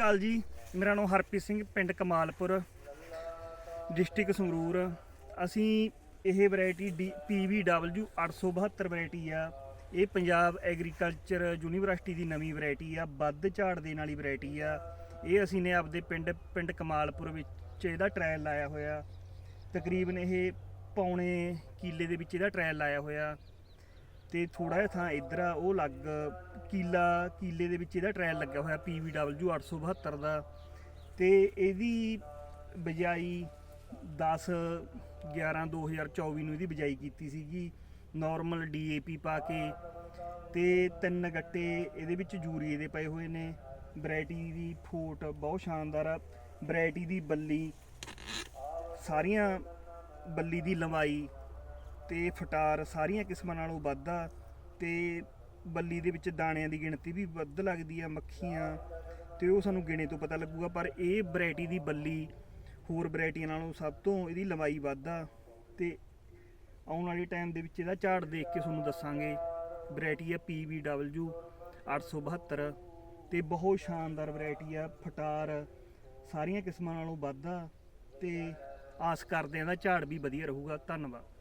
ਅਕਾਲ ਜੀ। ਮੇਰਾ ਨਾਮ ਹਰਪ੍ਰੀਤ ਸਿੰਘ, ਪਿੰਡ ਕਮਾਲਪੁਰ, ਡਿਸਟ੍ਰਿਕਟ ਸੰਗਰੂਰ। ਅਸੀਂ ਇਹ ਵੈਰਾਈਟੀ PVW 872 ਵੈਰਾਈਟੀ ਆ। ਇਹ ਪੰਜਾਬ ਐਗਰੀਕਲਚਰ ਯੂਨੀਵਰਸਿਟੀ ਦੀ ਨਵੀਂ ਵੈਰਾਈਟੀ ਆ ਵੱਧ ਝਾੜ ਦੇ ਵਾਲੀ ਵੈਰਾਈਟੀ ਆ। ਇਹ ਅਸੀਂ ਨੇ ਆਪਦੇ ਪਿੰਡ ਪਿੰਡ ਕਮਾਲਪੁਰ ਵਿੱਚ ਇਹਦਾ ਟ੍ਰਾਇਲ ਲਾਇਆ ਹੋਇਆ। ਤਕਰੀਬਨ ਇਹ ਪੌਣੇ ਕਿੱਲੇ ਦੇ ਵਿੱਚ ਇਹਦਾ ਟ੍ਰਾਇਲ ਲਾਇਆ ਹੋਇਆ। ਤੇ ਥੋੜਾ ਜਿਹਾ ਥਾਂ ਇੱਧਰ ਆ, ਉਹ ਲੱਗ ਕੀਲਾ, ਕੀਲੇ ਦੇ ਵਿੱਚ ਇਹਦਾ ਟ੍ਰਾਇਲ ਲੱਗਿਆ ਹੋਇਆ PVW 872 ਦਾ। ਤੇ ਇਹਦੀ ਬਿਜਾਈ 10 11 2024 ਨੂੰ ਇਹਦੀ ਬਿਜਾਈ ਕੀਤੀ ਸੀਗੀ। ਨਾਰਮਲ DAP ਪਾ ਕੇ ਤੇ ਤਿੰਨ ਗੱਟੇ ਇਹਦੇ ਵਿੱਚ ਯੂਰੀਏ ਦੇ ਪਏ ਹੋਏ ਨੇ। ਵੈਰਾਈਟੀ ਦੀ ਫੋਟ ਬਹੁਤ ਸ਼ਾਨਦਾਰ ਆ। ਵੈਰਾਈਟੀ ਦੀ ਬੱਲੀ, ਸਾਰੀਆਂ ਬੱਲੀ ਦੀ ਲੰਬਾਈ ਤੇ ਫਟਾਰ ਸਾਰੀਆਂ ਕਿਸਮਾਂ ਨਾਲੋਂ ਵੱਧ ਆ ਤੇ ਬੱਲੀ ਦੇ ਵਿੱਚ ਦਾਣਿਆਂ ਦੀ ਗਿਣਤੀ ਵੀ ਵੱਧ ਲੱਗਦੀ ਆ, ਮੱਖੀਆਂ, ਤੇ ਉਹ ਸਾਨੂੰ ਗਿਣੇ ਤੋਂ ਪਤਾ ਲੱਗੂਗਾ, ਪਰ ਇਹ ਵੈਰਾਈਟੀ ਦੀ ਬੱਲੀ ਹੋਰ ਵੈਰਾਈਟੀਆਂ ਨਾਲੋਂ ਸਭ ਤੋਂ ਇਹਦੀ ਲੰਬਾਈ ਵੱਧ ਆ, ਤੇ ਆਉਣ ਵਾਲੇ ਟਾਈਮ ਦੇ ਵਿੱਚ ਇਹਦਾ ਝਾੜ ਦੇਖ ਕੇ ਤੁਹਾਨੂੰ ਦੱਸਾਂਗੇ। ਵੈਰਾਈਟੀ ਆ PVW 872 ਤੇ ਬਹੁਤ ਸ਼ਾਨਦਾਰ ਵੈਰਾਈਟੀ ਆ, ਫਟਾਰ, ਸਾਰੀਆਂ ਕਿਸਮਾਂ ਨਾਲੋਂ ਵੱਧ ਆ, ਤੇ ਆਸ ਕਰਦੇ ਆ ਦਾ ਝਾੜ ਵੀ ਵਧੀਆ ਰਹੂਗਾ। ਧੰਨਵਾਦ।